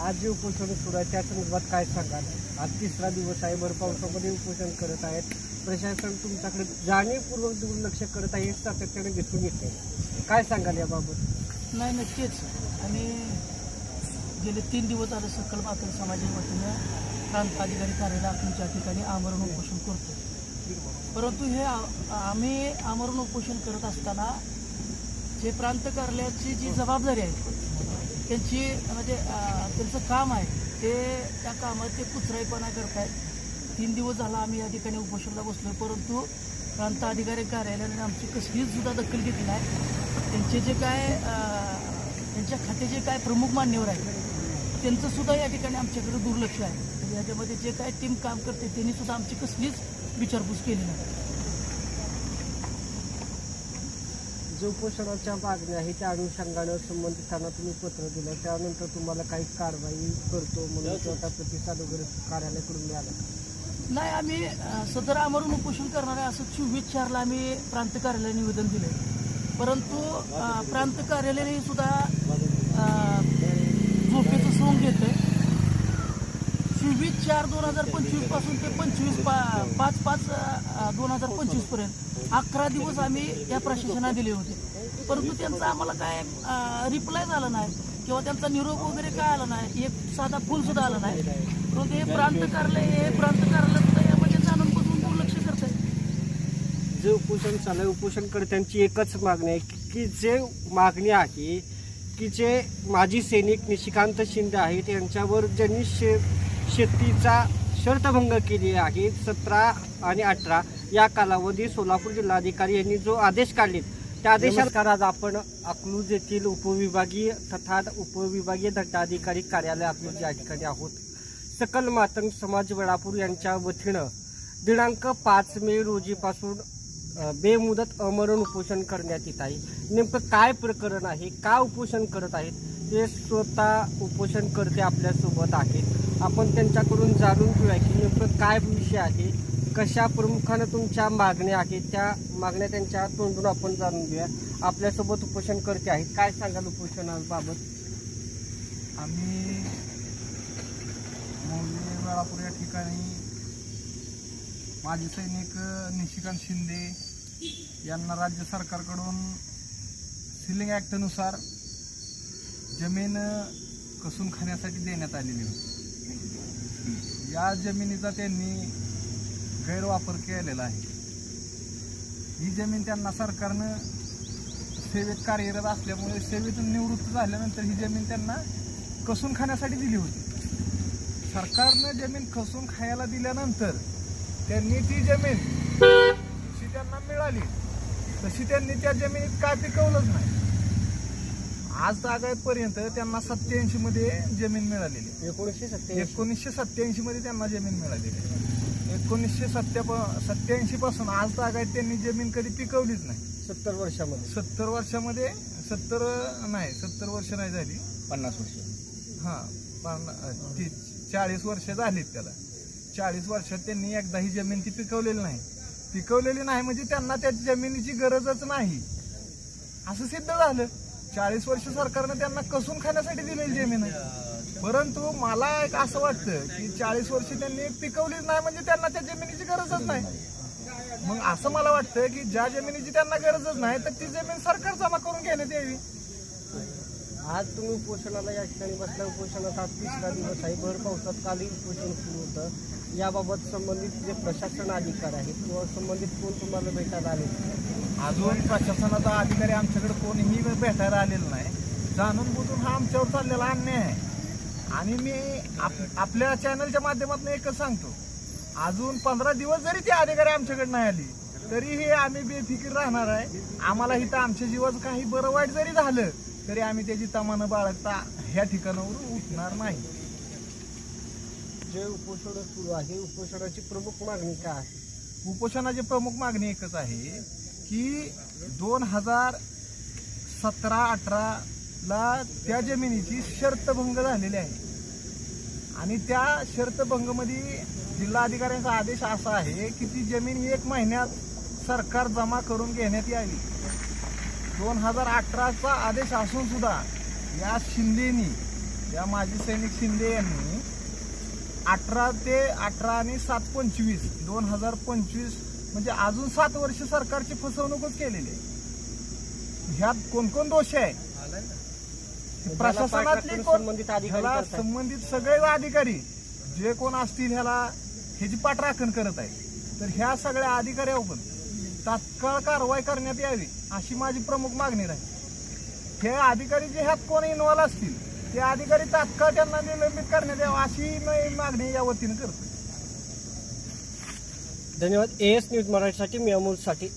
आज जे उपोषण सुरू आहे त्या संदर्भात काय सांगाल? आज तिसरा दिवस आहे भर पावसामध्ये उपोषण करत आहेत. प्रशासन तुमच्याकडे जाणीवपूर्वक दुर्लक्ष करत आहे हे सातत्याने दिसून येते. काय सांगाल याबाबत? नाही नक्कीच. आणि गेले तीन दिवस आता सकल मात्र समाजाच्या वतीनं प्रांत अधिकारी कार्यालय अकलूच्या ठिकाणी आमरण उपोषण करतो परंतु हे आ- आम्ही आमरण उपोषण करत असताना जे प्रांत कार्यालयाची जी जबाबदारी आहे त्यांची म्हणजे त्यांचं काम आहे ते त्या कामात ते कुचराईपणा करतायत. तीन दिवस झाला आम्ही या ठिकाणी उपोषणाला बसलो परंतु प्रांत अधिकारी कार्यालयाने आमची कसलीच सुद्धा दखल घेतली नाही. त्यांचे जे काय अं, त्यांच्या खात्याचे काय प्रमुख मान्यवर आहेत त्यांचं सुद्धा या ठिकाणी आमच्याकडे दुर्लक्ष आहे. याच्यामध्ये जे काय टीम काम करते त्यांनी सुद्धा आमची कसलीच विचारपूस केली नाही. जो उपोषणाच्या मागण्या आहे त्या अनुषंगाने संबंधितांना तुम्ही पत्र दिलं. त्यानंतर तुम्हाला काही कारवाई करतो म्हणून स्वतः प्रतिसाद वगैरे कार्यालयाकडून मिळाला नाही आम्ही अं, सदर उपोषण करणार आहे असं चोवीस चारला आम्ही प्रांत कार्यालयाने निवेदन दिलं परंतु प्रांत कार्यालयाने सुद्धा चोवीस चार दोन हजार पंचवीसपासून ते पंचवीस पा पाच पाच दोन हजार पंचवीसपर्यंत अकरा दिवस आम्ही या प्रशासनाला दिले होते. परंतु त्यांचा आम्हाला काय रिप्लाय झाला नाही किंवा त्यांचा निरोप वगैरे काय आला नाही एक साधा फुल सुद्धा आला नाही. परंतु हे प्रांत कार्यालय हे प्रांत कार्यालय यामध्ये म्हणजे जाणून बुजून दुर्लक्ष करत आहे जे उपोषण चालू आहे उपोषणकर्त्यांची एकच मागणी आहे की- की जे मागणी आहे की जे माजी सैनिक निशिकांत शिंदे आहेत यांच्यावर ज्यांनी शे शेतीचा शर्तभंग केली आहे. सतरा आणि अठरा या कालावधी सोलापूर जिल्हाधिकारी यांनी जो आदेश काढले त्या आदेशानुसार आज आपण अकलूज येथील उपविभागीय तथा उपविभागीय दंडाधिकारी कार्यालय अकलूज या ठिकाणी आहोत सकल मातंग समाज वेळापूर यांच्या वतीनं दिनांक पाच मे रोजीपासून बेमुदत अमरण उपोषण करण्यात येत आहे. नेमकं काय प्रकरण आहे का उपोषण करत आहेत ते स्वतः उपोषणकर्ते आपल्यासोबत आहेत. आपण त्यांच्याकडून जाणून घेऊया की नेमकं काय विषय आहे कशा प्रमुखानं तुमच्या मागण्या आहेत त्या मागण्या त्यांच्या तोंडून आपण जाणून घेऊया. आपल्यासोबत उपोषण करते आहेत. काय सांगाल उपोषणाबाबत? आम्ही मौजे वेळापूर या ठिकाणी माजी सैनिक निशिकांत शिंदे यांना राज्य सरकारकडून सिलिंग ॲक्टनुसार जमीन कसून खाण्यासाठी देण्यात आलेली होती. या जमिनीचा त्यांनी गैरवापर केलेला आहे. ही जमीन त्यांना सरकारनं सेवेत कार्यरत असल्यामुळे सेवेतून निवृत्त झाल्यानंतर ही जमीन त्यांना कसून खाण्यासाठी दिली होती. सरकारनं जमीन कसून खायला दिल्यानंतर त्यांनी ती जमीन जशी त्यांना मिळाली तशी त्यांनी त्या जमिनीत काय पिकवलंच नाही. आज तागायतपर्यंत त्यांना सत्याऐंशी मध्ये जमीन मिळालेली. एकोणीसशे एकोणीसशे सत्याऐंशी मध्ये त्यांना जमीन मिळालेली. एकोणीसशे सत्या सत्याऐंशी पासून आज तागायत त्यांनी जमीन कधी पिकवलीच नाही. सत्तर वर्षामध्ये. सत्तर वर्षामध्ये सत्तर नाही सत्तर वर्ष नाही झाली. पन्नास वर्ष. हा पन्ना- ती चाळीस वर्ष झालीत त्याला. चाळीस वर्षात त्यांनी एकदा ही जमीन ती पिकवलेली नाही. पिकवलेली नाही म्हणजे त्यांना त्या जमिनीची गरजच नाही. असं सिद्ध झालं. चाळीस वर्ष सरकारनं त्यांना कसून खाण्यासाठी दिलेली जमीन आहे. परंतु मला एक असं वाटतं की चाळीस वर्ष त्यांनी पिकवलीच नाही म्हणजे त्यांना त्या जमिनीची गरजच नाही. मग असं मला वाटतं की ज्या जमिनीची त्यांना गरजच नाही तर ती जमीन सरकार जमा करून घेण्यात यावी. आज तुम्ही उपोषणाला या ठिकाणी बसल्या उपोषणाचा तिसरा दिवस आहे. भर पावसात कालही उपोषण सुरू होतं. याबाबत संबंधित जे प्रशासन अधिकार आहेत किंवा संबंधित कोण तुम्हाला भेटायला आले? अजून प्रशासनाचा अधिकारी आमच्याकडे कोणीही भेटायला आलेला नाही. जाणून बुजून हा आमच्यावर चाललेला अन्याय आहे. आणि मी आप- आपल्या चॅनलच्या माध्यमातून एकच सांगतो. अजून पंधरा दिवस जरी ते अधिकारी आमच्याकडे नाही आली तरीही आम्ही बेफिकीर राहणार आहे. आम्हाला इथं आमच्या जीवाचं काही बरं वाईट जरी झालं तरी आम्ही त्याची तमानं बाळगता ह्या ठिकाणावरून उठणार नाही. जे उपोषण सुरू आहे उपोषणाची प्रमुख मागणी काय आहे? उपोषणाची प्रमुख मागणी एकच आहे की दोन हजार सतरा अठराला त्या जमिनीची शर्तभंग झालेली आहे. आणि त्या शर्तभंगमध्ये जिल्हाधिकाऱ्यांचा आदेश असा आहे की ती जमीन एक महिन्यात सरकार जमा करून घेण्यात यावी. दोन हजार अठराचा आदेश असून सुद्धा या शिंदेनी या माजी सैनिक शिंदे यांनी अठरा ते अठरा आणि सात पंचवीस दोन हजार पंचवीस म्हणजे अजून सात वर्ष सरकारची फसवणूकच केलेली आहे. ह्यात कोण कोण दोष आहे? प्रशासनातली कोण ह्याला. संबंधित सगळे अधिकारी जे कोण असतील ह्याला ह्याची पाठराखण करत आहे तर ह्या सगळ्या अधिकाऱ्यावर पण तात्काळ कारवाई करण्यात यावी अशी माझी प्रमुख मागणी राहील. हे अधिकारी जे ह्यात कोण इन्व्हॉल्व असतील ते अधिकारी तात्काळ त्यांना निलंबित करण्यात यावं अशी मागणी या वतीने करतो धन्यवाद. ए एस न्यूज मराठीसाठी मी अमोलसाठी